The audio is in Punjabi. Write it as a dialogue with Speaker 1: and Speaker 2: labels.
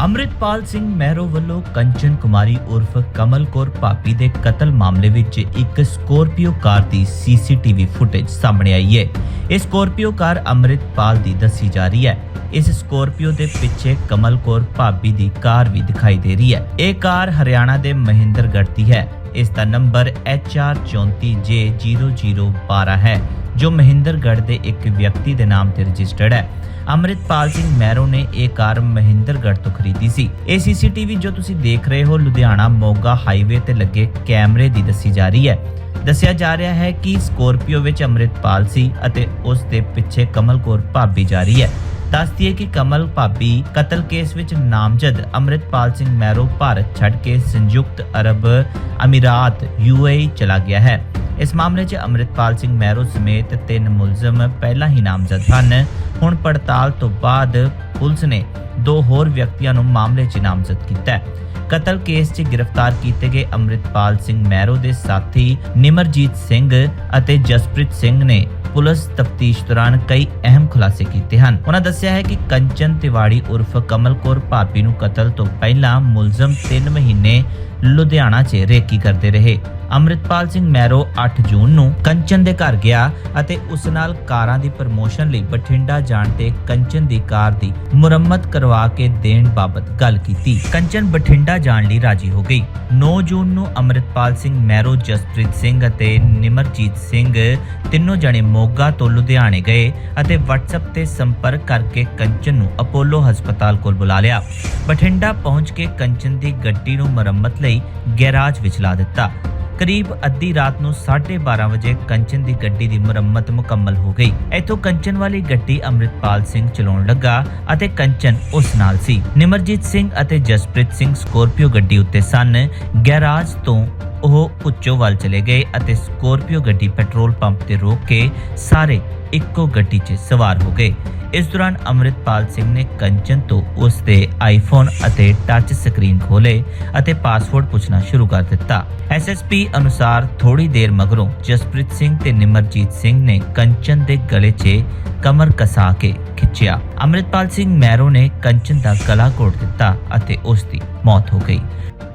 Speaker 1: ਅੰਮ੍ਰਿਤਪਾਲ ਸਿੰਘ ਮਹਿਰੋ ਵੱਲੋਂ ਕੰਚਨ ਕੁਮਾਰੀ ਉਰਫ ਕਮਲ ਕੌਰ ਭਾਪੀ ਦੇ ਕਤਲ ਮਾਮਲੇ ਵਿੱਚ ਇੱਕ ਸਕੋਰਪੀਓ ਕਾਰ ਦੀ ਸੀਸੀਟੀਵੀ ਫੁਟੇਜ ਸਾਹਮਣੇ ਆਈ ਹੈ। ਇਹ ਸਕੋਰਪੀਓ ਕਾਰ ਅੰਮ੍ਰਿਤਪਾਲ ਦੀ ਦੱਸੀ ਜਾ ਰਹੀ ਹੈ। ਇਸ ਸਕੋਰਪੀਓ ਦੇ ਪਿੱਛੇ ਕਮਲ ਕੌਰ ਭਾਬੀ ਦੀ ਕਾਰ ਵੀ ਦਿਖਾਈ ਦੇ ਰਹੀ ਹੈ। ਇਹ ਕਾਰ ਹਰਿਆਣਾ ਦੇ ਮਹਿੰਦਰਗੜ੍ਹ ਦੀ ਹੈ। ਇਸ ਦਾ ਨੰਬਰ HR34J0012 ਹੈ। ਜੋ ਮਹਿੰਦਰਗੜ੍ਹ ਦੇ ਇੱਕ ਵਿਅਕਤੀ ਦੇ ਨਾਮ ਤੇ ਰਜਿਸਟਰਡ ਹੈ। ਅੰਮ੍ਰਿਤਪਾਲ ਸਿੰਘ ਮੈਰੋ ਨੇ ਇਹ ਕਾਰ ਮਹਿੰਦਰਗੜ੍ਹ ਤੋਂ ਖਰੀਦੀ ਸੀ। ਇਹ ਸੀਸੀਟੀਵੀ ਜੋ ਤੁਸੀਂ ਦੇਖ ਰਹੇ ਹੋ, ਲੁਧਿਆਣਾ ਮੋਗਾ ਹਾਈਵੇ ਤੇ ਲੱਗੇ ਕੈਮਰੇ ਦੀ ਦੱਸੀ ਜਾ ਰਹੀ ਹੈ। ਦੱਸਿਆ ਜਾ ਰਿਹਾ ਹੈ ਕਿ ਸਕੋਰਪੀਓ ਵਿੱਚ ਅੰਮ੍ਰਿਤਪਾਲ ਸੀ ਅਤੇ ਉਸ ਦੇ ਪਿੱਛੇ ਕਮਲ ਕੌਰ ਭਾਬੀ ਜਾ ਰਹੀ ਹੈ। ਦੱਸਦੀ ਹੈ ਕਿ ਕਮਲ ਭਾਬੀ ਕਤਲ ਕੇਸ ਵਿੱਚ ਨਾਮਜ਼ਦ ਅੰਮ੍ਰਿਤਪਾਲ ਸਿੰਘ ਮੈਰੋ ਭਾਰਤ ਛੱਡ ਕੇ ਸੰਯੁਕਤ ਅਰਬ ਅਮੀਰਾਤ ਯੂਏਈ ਚਲਾ ਗਿਆ ਹੈ। ਇਸ ਮਾਮਲੇ 'ਚ ਅੰਮ੍ਰਿਤਪਾਲ ਸਿੰਘ ਮਹਿਰੋ ਸਮੇਤ ਤਿੰਨ ਮੁਲਜ਼ਮ ਪਹਿਲਾਂ ਹੀ ਨਾਮਜ਼ਦ ਹਨ। ਹੁਣ ਪੜਤਾਲ ਤੋਂ ਬਾਅਦ ਪੁਲਿਸ ਨੇ ਦੋ ਹੋਰ ਵਿਅਕਤੀਆਂ ਨੂੰ ਮਾਮਲੇ 'ਚ ਨਾਮਜ਼ਦ ਕੀਤਾ ਹੈ। ਕਤਲ ਕੇਸ 'ਚ ਗ੍ਰਿਫਤਾਰ ਕੀਤੇ ਗਏ ਅੰਮ੍ਰਿਤਪਾਲ ਸਿੰਘ ਮਹਿਰੋ ਦੇ ਸਾਥੀ ਨਿਮਰਜੀਤ ਸਿੰਘ ਅਤੇ ਜਸਪ੍ਰੀਤ ਸਿੰਘ ਨੇ ਪੁਲਿਸ ਤਫਤੀਸ਼ ਦੌਰਾਨ ਕਈ ਅਹਿਮ ਖੁਲਾਸੇ ਕੀਤੇ ਹਨ। ਉਹਨਾਂ ਦੱਸਿਆ ਹੈ ਕਿ ਕੰਚਨ ਤਿਵਾੜੀ ਉਰਫ ਕਮਲ ਕੌਰ ਭਾਪੀ ਨੂੰ ਕਤਲ ਤੋਂ ਪਹਿਲਾਂ ਮੁਲਜ਼ਮ 3 ਮਹੀਨੇ ਲੁਧਿਆਣਾ 'ਚ ਰੇਕੀ ਕਰਦੇ ਰਹੇ। ਅੰਮ੍ਰਿਤਪਾਲ ਸਿੰਘ ਮੈਰੋ 8 ਜੂਨ ਨੂੰ ਕੰਚਨ ਦੇ ਘਰ ਗਿਆ ਅਤੇ ਉਸ ਨਾਲ ਕਾਰਾਂ ਦੀ ਪ੍ਰਮੋਸ਼ਨ ਲਈ ਬਠਿੰਡਾ ਜਾਣ ਤੇ ਕੰਚਨ ਦੀ ਕਾਰ ਦੀ ਮੁਰੰਮਤ ਕਰਵਾ ਕੇ ਦੇਣ ਬਾਬਤ ਗੱਲ ਕੀਤੀ। ਕੰਚਨ ਬਠਿੰਡਾ ਜਾਣ ਲਈ ਰਾਜੀ ਹੋ ਗਈ। 9 ਜੂਨ ਨੂੰ ਅੰਮ੍ਰਿਤਪਾਲ ਸਿੰਘ ਮੈਰੋ, ਜਸਪ੍ਰੀਤ ਸਿੰਘ ਅਤੇ ਨਿਮਰਜੀਤ ਸਿੰਘ ਤਿੰਨੋਂ ਜਣੇ ਮੋਗਾ ਤੋਂ ਲੁਧਿਆਣੇ ਗਏ ਅਤੇ WhatsApp ਤੇ ਸੰਪਰਕ ਕਰਕੇ ਕੰਚਨ ਨੂੰ ਅਪੋਲੋ ਹਸਪਤਾਲ ਕੋਲ ਬੁਲਾ ਲਿਆ। ਬਠਿੰਡਾ ਪਹੁੰਚ ਕੇ ਕੰਚਨ ਦੀ ਗੱਡੀ ਨੂੰ ਮੁਰੰਮਤ ਲਈ ਗੈਰਾਜ ਵਿੱਚ ਲਾ ਦਿੱਤਾ। ਕਰੀਬ ਅੱਧੀ ਰਾਤ ਨੂੰ 12:30 ਵਜੇ ਕੰਚਨ ਦੀ ਗੱਡੀ ਦੀ ਮੁਰੰਮਤ ਮੁਕੰਮਲ ਹੋ ਗਈ। ਇੱਥੋਂ ਕੰਚਨ ਵਾਲੀ ਗੱਡੀ ਅੰਮ੍ਰਿਤਪਾਲ ਸਿੰਘ ਚਲਾਉਣ ਲੱਗਾ ਅਤੇ ਕੰਚਨ ਉਸ ਨਾਲ ਸੀ। ਨਿਮਰਜੀਤ ਸਿੰਘ ਅਤੇ ਜਸਪ੍ਰੀਤ ਸਿੰਘ ਸਕੋਰਪੀਓ ਗੱਡੀ ਉੱਤੇ ਸਨ। ਗੈਰਾਜ ਤੋਂ ਉਹ ਉੱਚੋ ਵੱਲ ਚਲੇ ਗਏ ਅਤੇ ਸਕੋਰਪੀਓ ਗੱਡੀ ਪੈਟਰੋਲ ਪੰਪ ਤੇ ਰੋਕ ਕੇ ਸਾਰੇ ਇੱਕੋ ਗੱਡੀ 'ਚ ਸਵਾਰ ਹੋ ਗਏ। ਇਸ ਦੌਰਾਨ ਅੰਮ੍ਰਿਤਪਾਲ ਸਿੰਘ ਨੇ ਕੰਚਨ ਤੋਂ ਉਸ ਦੇ ਆਈਫੋਨ ਅਤੇ ਟੱਚ ਸਕਰੀਨ ਖੋਲੇ ਅਤੇ ਪਾਸਵਰਡ ਪੁੱਛਣਾ ਸ਼ੁਰੂ ਕਰ ਦਿੱਤਾ। ਐਸਐਸਪੀ ਅਨੁਸਾਰ ਥੋੜੀ ਦੇਰ ਮਗਰੋਂ ਜਸਪ੍ਰੀਤ ਸਿੰਘ ਤੇ ਨਿਮਰਜੀਤ ਸਿੰਘ ਨੇ ਕੰਚਨ ਦੇ ਗਲੇ 'ਚ ਕਮਰ ਕਸਾ ਕੇ ਖਿੱਚਿਆ। ਅੰਮ੍ਰਿਤਪਾਲ ਸਿੰਘ ਮੈਰੋ ਨੇ ਕੰਚਨ ਦਾ ਗਲਾ ਘੋਟ ਦਿੱਤਾ ਅਤੇ ਉਸ ਦੀ ਮੌਤ ਹੋ ਗਈ।